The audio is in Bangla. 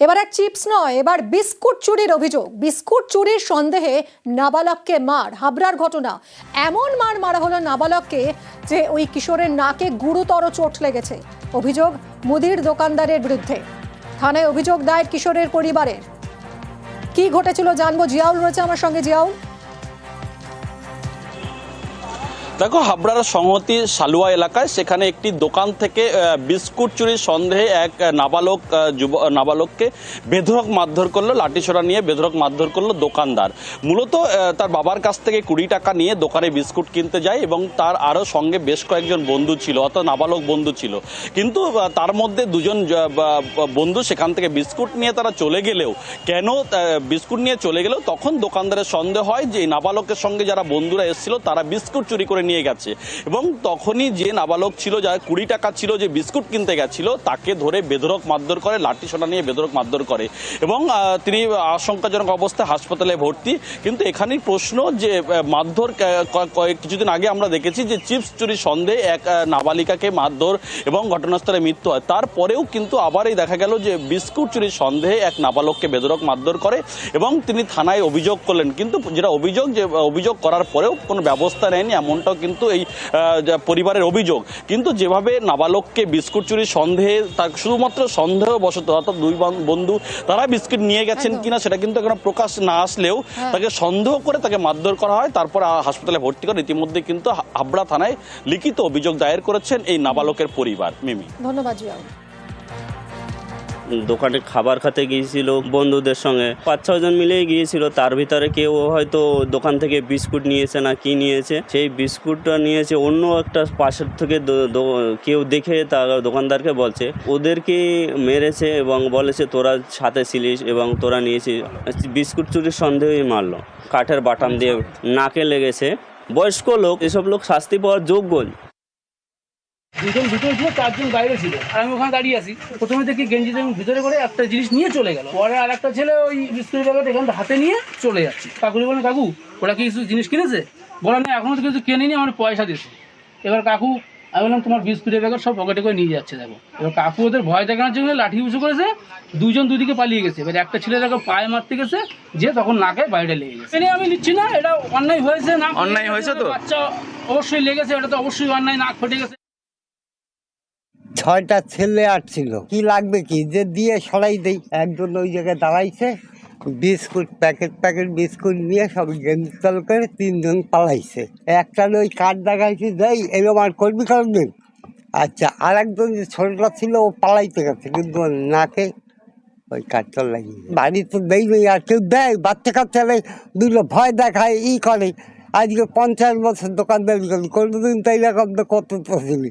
এবার এক চিপস নয়, এবার বিস্কুট চুরির অভিযোগ। বিস্কুট চুরির সন্দেহে নাবালককে মার, হাবড়ার ঘটনা। এমন মার মারা হলো নাবালককে যে ওই কিশোরের নাকে গুরুতর চোট লেগেছে। অভিযোগ মুদির দোকানদারের বিরুদ্ধে। থানায় অভিযোগ দায়ের কিশোরের পরিবারের। কি ঘটেছিল জানব জিয়াউল রয়েছে আমার সঙ্গে। জিয়াউল? দেখো, হাবড়ার সংহতি সালুয়া এলাকায়। সেখানে একটি দোকান থেকে বিস্কুট চুরির সন্দেহে এক নাবালক যুব নাবালককে বেধরক মারধর করল লাঠিছোড়া নিয়ে বেধরক মারধর করল দোকানদার। মূলত তার বাবার কাছ থেকে কুড়ি টাকা নিয়ে দোকানে বিস্কুট কিনতে যায় এবং তার আরও সঙ্গে বেশ কয়েকজন বন্ধু ছিল, অর্থাৎ নাবালক বন্ধু ছিল। কিন্তু তার মধ্যে দুজন বন্ধু সেখান থেকে বিস্কুট নিয়ে তারা চলে গেলেও, কেন বিস্কুট নিয়ে চলে গেলেও তখন দোকানদারের সন্দেহ হয় যে নাবালকের সঙ্গে যারা বন্ধুরা এসেছিল, তারা বিস্কুট চুরি করে নিয়ে গেছে। এবং তখনই যে নাবালক ছিল, যার কুড়ি টাকা ছিল, যে বিস্কুট কিনতে গেছিল, তাকে ধরে বেধরক মারধর করে, লাঠি সোনা নিয়ে বেধরক মারধর করে। এবং তিনি আশঙ্কাজনক অবস্থায় হাসপাতালে ভর্তি। কিন্তু এখানেই প্রশ্ন যে মারধর কিছুদিন আগে আমরা দেখেছি যে, চিপস চুরি সন্দেহে এক নাবালিকাকে মারধর এবং ঘটনাস্থলে মৃত্যু হয়। তারপরেও কিন্তু আবারই দেখা গেল যে, বিস্কুট চুরির সন্দেহে এক নাবালককে বেধরক মারধর করে এবং তিনি থানায় অভিযোগ করলেন। কিন্তু যেটা অভিযোগ, যে, অভিযোগ করার পরেও কোনো ব্যবস্থা নেয়নি, এমনটাও কিন্তু এই পরিবারের অভিযোগ। কিন্তু যেভাবে নাবালককে বিস্কুট চুরির সন্দেহে তার শুধুমাত্র সন্দেহ বশত অর্থাৎ দুই বন্ধু তারা বিস্কুট নিয়ে গেছেন কিনা সেটা কিন্তু এখনও প্রকাশ না আসলেও হ্যাঁ। তাকে সন্দেহ করে তাকে মারধর করা হয়। তারপর হাসপাতালে ভর্তি করে ইতিমধ্যে কিন্তু হাবড়া থানায় লিখিত অভিযোগ দায়ের করেছেন এই নাবালকের পরিবার মিমি। ধন্যবাদ দোকানে খাবার খেতে গিয়েছিল, বন্ধুদের সঙ্গে। পাঁচ ছজন মিলেই গিয়েছিল। তার ভিতরে কেউ হয়তো দোকান থেকে বিস্কুট নিয়েছে না কি নিয়েছে। সেই বিস্কুটটা নিয়েছে, অন্য একটা পাশের থেকে কেউ দেখে তার দোকানদারকে বলছে, ওদেরকে মেরেছে এবং বলেছে তোরা সাথে ছিলিস এবং তোরা নিয়েছিস বিস্কুট চুরির সন্দেহই মারলো। কাঠের বাটাম দিয়ে নাকে লেগেছে। বয়স্ক লোক, এসব লোক শাস্তি পাওয়ার যোগ্য দুজন ভিতরে ছিল চারজন বাইরে ছিল। আর আমি ওখানে দাঁড়িয়ে আছি। প্রথমে দেখি গেঞ্জি টেঞ্জি ভিতরে করে একটা জিনিস নিয়ে চলে গেল। পরে আর একটা ছেলে ওই বিস্কুটের প্যাকেট এখান হাতে নিয়ে চলে যাচ্ছে। কাকুরি বলেন কাকু ওরা কি কিছু জিনিস কিনেছে? বলে না এখনও তো কিছু কেনেনি আমার পয়সা দিয়েছে। এবার কাকু আমি বললাম তোমার বিস্কুটের প্যাকেট সব পকেটে করে নিয়ে যাচ্ছে দেখো। এবার কাকু ওদের ভয় দেখানোর জন্য লাঠি উঁচু করেছে দুজন দুদিকে পালিয়ে গেছে। এবার একটা ছেলে দেখো পায়ে মারতে গেছে যে তখন নাকে বাইরে লেগে গেছে। এ নিয়ে আমি নিচ্ছি না এটা অন্যায় হয়েছে না অন্যায় হয়েছে তো? বাচ্চা অবশ্যই লেগেছে এটা তো অবশ্যই অন্যায় নাক ফেটে গেছে। ছয়টা ছেলে আসছিল কি লাগবে কি? যে দিয়ে সরাই দেই। একজন ওই জায়গায় দাঁড়াইছে, বিস্কুট প্যাকেট প্যাকেট বিস্কুট নিয়ে সব গেঞ্জিতল করে তিনজন পালাইছে। একটা ওই কাঠ দেখাইছে যাই এরকম আর করবি করবেন আচ্ছা আর একজন যে ছোটটা ছিল, ও পালাইতে গেছে, কিন্তু নাকে ওই কাঠটা লাগিয়ে বাড়ি তো দেয়নি আর কেউ দেয়, বাচ্চা কাচ্চারা দুটো ভয় দেখায়, ই করে। আজকে পঞ্চাশ বছর দোকানদারি করি কোনোদিন তো এইরকম তো কত তো শুনি